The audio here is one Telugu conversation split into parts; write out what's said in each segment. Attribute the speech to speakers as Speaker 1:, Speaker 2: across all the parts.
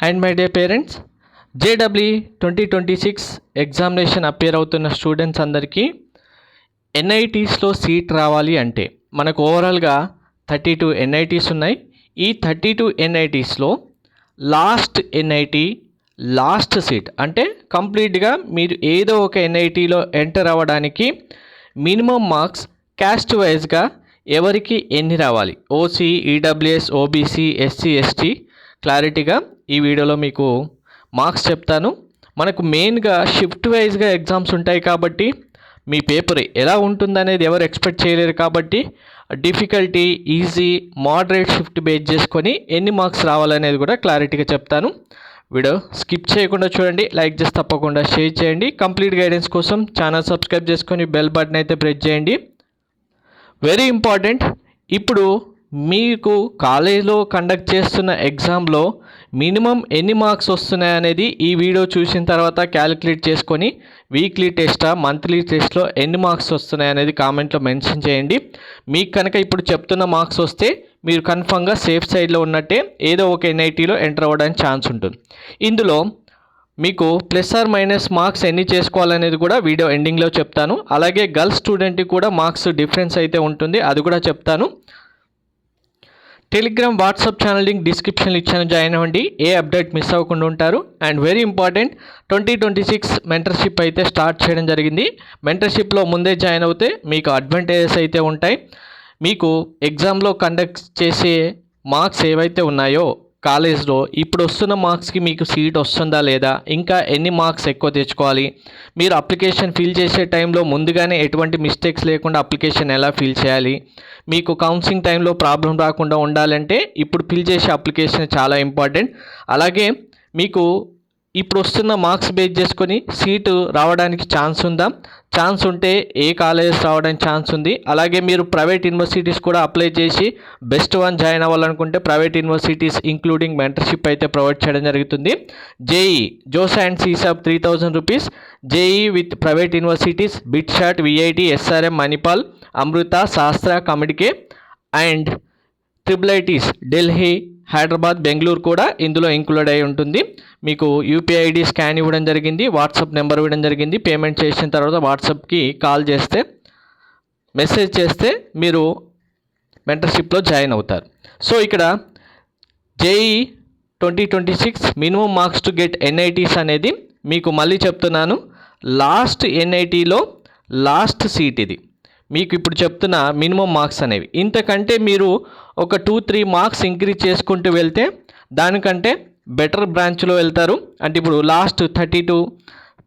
Speaker 1: And my dear parents JW twenty twenty six examination appear అవుతున్న స్టూడెంట్స్ అందరికీ ఎన్ఐటీస్లో సీట్ రావాలి అంటే మనకు ఓవరాల్గా థర్టీ టూ ఎన్ఐటీస్ ఉన్నాయి. ఈ థర్టీ టూ ఎన్ఐటీస్లో లాస్ట్ ఎన్ఐటీ లాస్ట్ సీట్ అంటే కంప్లీట్గా మీరు ఏదో ఒక ఎన్ఐటీలో ఎంటర్ అవ్వడానికి మినిమం మార్క్స్ క్యాస్ట్ వైజ్గా ఎవరికి ఎన్ని రావాలి? OC EWS OBC SC ST క్లారిటీగా ఈ వీడియోలో మీకు మార్క్స్ చెప్తాను. మనకు మెయిన్గా షిఫ్ట్ వైజ్గా ఎగ్జామ్స్ ఉంటాయి కాబట్టి మీ పేపర్ ఎలా ఉంటుందనేది ఎవరు ఎక్స్పెక్ట్ చేయలేరు కాబట్టి difficulty easy moderate shift base చేసుకొని ఎన్ని మార్క్స్ రావాలనేది కూడా క్లారిటీగా చెప్తాను. వీడియో స్కిప్ చేయకుండా చూడండి లైక్ చేసి తప్పకుండా షేర్ చేయండి. కంప్లీట్ గైడెన్స్ కోసం ఛానల్ సబ్స్క్రైబ్ చేసుకొని బెల్ బటన్ అయితే ప్రెస్ చేయండి. Very important. ఇప్పుడు మీకు కాలేజీలో కండక్ట్ చేస్తున్న ఎగ్జామ్లో మినిమం ఎన్ని మార్క్స్ వస్తున్నాయి అనేది ఈ వీడియో చూసిన తర్వాత క్యాలిక్యులేట్ చేసుకొని వీక్లీ టెస్టా మంత్లీ టెస్ట్లో ఎన్ని మార్క్స్ వస్తున్నాయి అనేది కామెంట్లో మెన్షన్ చేయండి. మీకు కనుక ఇప్పుడు చెప్తున్న మార్క్స్ వస్తే మీరు కన్ఫామ్గా సేఫ్ సైడ్లో ఉన్నట్టే ఏదో ఒక ఎన్ఐటీలో ఎంటర్ అవ్వడానికి ఛాన్స్ ఉంటుంది. ఇందులో మీకు ప్లస్ ఆర్ మైనస్ మార్క్స్ ఎన్ని చేసుకోవాలనేది కూడా వీడియో ఎండింగ్లో చెప్తాను. అలాగే గర్ల్స్ స్టూడెంట్కి కూడా మార్క్స్ డిఫరెన్స్ అయితే ఉంటుంది అది కూడా చెప్తాను. టెలిగ్రామ్ వాట్సాప్ ఛానల్ లింక్ డిస్క్రిప్షన్లో ఇచ్చాను. జాయిన్ అవ్వండి. ఏ అప్డేట్ మిస్ అవ్వకుండా ఉంటారు. And very important twenty twenty six mentorship అయితే స్టార్ట్ చేయడం జరిగింది. మెంటర్షిప్లో ముందే జాయిన్ అవుతే మీకు అడ్వాంటేజెస్ అయితే ఉంటాయి. మీకు ఎగ్జామ్లో కండక్ట్ చేసే మార్క్స్ ఏవైతే ఉన్నాయో కాలేజ్లో ఇప్పుడు వస్తున్న మార్క్స్కి మీకు సీట్ వస్తుందా లేదా? ఇంకా ఎన్ని మార్క్స్ ఎక్కువ తెచ్చుకోవాలి? మీరు అప్లికేషన్ ఫిల్ చేసే టైంలో ముందుగానే ఎటువంటి మిస్టేక్స్ లేకుండా అప్లికేషన్ ఎలా ఫిల్ చేయాలి? మీకు కౌన్సిలింగ్ టైంలో ప్రాబ్లం రాకుండా ఉండాలంటే ఇప్పుడు ఫిల్ చేసే అప్లికేషన్ చాలా ఇంపార్టెంట్. అలాగే మీకు ఇప్పుడు వస్తున్న మార్క్స్ బేస్ చేసుకొని సీటు రావడానికి ఛాన్స్ ఉందా? ఛాన్స్ ఉంటే ఏ కాలేజెస్ రావడానికి ఛాన్స్ ఉంది? అలాగే మీరు ప్రైవేట్ యూనివర్సిటీస్ కూడా అప్లై చేసి బెస్ట్ వన్ జాయిన్ అవ్వాలనుకుంటే ప్రైవేట్ యూనివర్సిటీస్ ఇంక్లూడింగ్ మెంటర్షిప్ అయితే ప్రొవైడ్ చేయడం జరుగుతుంది. JEE JoSAA and CSAB three thousand rupees JEE with private universities BITSAT VIT SRM Manipal Amrita Sastra COMEDK and triple ITs Delhi Hyderabad Bengaluru కూడా ఇందులో ఇంక్లూడ్ అయి ఉంటుంది. మీకు యూపీఐ ఐడి స్కాన్ ఇవ్వడం జరిగింది వాట్సాప్ నెంబర్ ఇవ్వడం జరిగింది పేమెంట్ చేసిన తర్వాత వాట్సాప్కి కాల్ చేస్తే మెసేజ్ చేస్తే మీరు మెంటర్షిప్లో జాయిన్ అవుతారు. సో ఇక్కడ JEE twenty twenty six minimum marks to get NITs అనేది మీకు మళ్ళీ చెప్తున్నాను. లాస్ట్ ఎన్ఐటీలో లాస్ట్ సీట్ ఇది. మీకు ఇప్పుడు చెప్తున్న మినిమం మార్క్స్ అనేవి. ఇంతకంటే మీరు ఒక టూ త్రీ మార్క్స్ ఇంక్రీజ్ చేసుకుంటూ వెళ్తే దానికంటే బెటర్ బ్రాంచ్లో వెళ్తారు. అంటే ఇప్పుడు last thirty two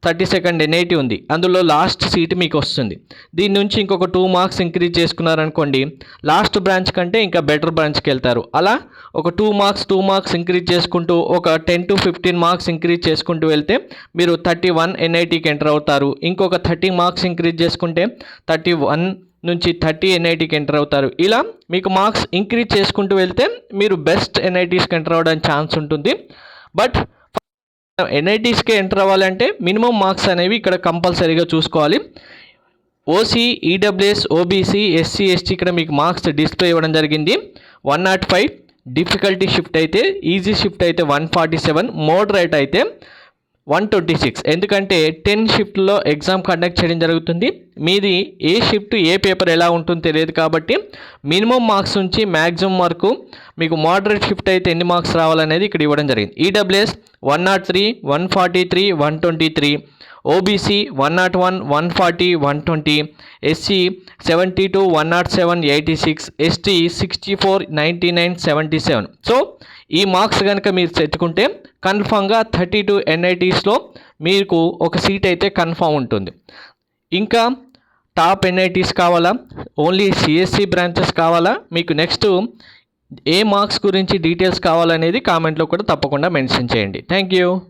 Speaker 1: thirty second NIT ఉంది. అందులో లాస్ట్ సీట్ మీకు వస్తుంది. దీని నుంచి ఇంకొక టూ మార్క్స్ ఇంక్రీజ్ చేసుకున్నారనుకోండి లాస్ట్ బ్రాంచ్ కంటే ఇంకా బెటర్ బ్రాంచ్కి వెళ్తారు. అలా ఒక two marks two marks increase చేసుకుంటూ ఒక ten to fifteen marks increase చేసుకుంటూ వెళ్తే మీరు థర్టీ వన్ ఎన్ఐటీకి ఎంటర్ అవుతారు. ఇంకొక థర్టీ మార్క్స్ ఇంక్రీజ్ చేసుకుంటే థర్టీ వన్ నుంచి థర్టీ ఎన్ఐటీకి ఎంటర్ అవుతారు. ఇలా మీకు మార్క్స్ ఇంక్రీజ్ చేసుకుంటూ వెళ్తే మీరు బెస్ట్ ఎన్ఐటీస్కి ఎంటర్ అవ్వడానికి ఛాన్స్ ఉంటుంది. బట్ ఎన్ఐటీస్కే ఎంటర్ అవ్వాలంటే మినిమం మార్క్స్ అనేవి ఇక్కడ కంపల్సరీగా చూసుకోవాలి. OC EWS OBC SC ST ఇక్కడ మీకు మార్క్స్ డిస్ప్లే ఇవ్వడం జరిగింది. One nought five difficulty shift అయితే ఈజీ షిఫ్ట్ అయితే వన్ ఫార్టీ సెవెన్ మోడరేట్ అయితే వన్ ట్వంటీ సిక్స్. ఎందుకంటే టెన్ షిఫ్ట్లో ఎగ్జామ్ కండక్ట్ చేయడం జరుగుతుంది. మీది ఏ షిఫ్ట్ ఏ పేపర్ ఎలా ఉంటుందో తెలియదు కాబట్టి మినిమం మార్క్స్ నుంచి మ్యాక్సిమం వరకు మీకు మోడరేట్ షిఫ్ట్ అయితే ఎన్ని మార్క్స్ రావాలనేది ఇక్కడ ఇవ్వడం జరిగింది. EWS one nought three one forty three one twenty three. OBC one nought one one forty one twenty. SC seventy two one nought seven eighty six. ST sixty four ninety nine seventy seven. So ఈ మార్క్స్ కనుక మీరు తెచ్చుకుంటే కన్ఫామ్గా థర్టీ టూ ఎన్ఐటీస్లో మీకు ఒక సీట్ అయితే కన్ఫామ్ ఉంటుంది. ఇంకా టాప్ ఎన్ఐటీస్ కావాలా? ఓన్లీ సిఎస్సి బ్రాంచెస్ కావాలా? మీకు నెక్స్ట్ ఏ మార్క్స్ గురించి డీటెయిల్స్ కావాలనేది కామెంట్లో కూడా తప్పకుండా మెన్షన్ చేయండి. Thank you.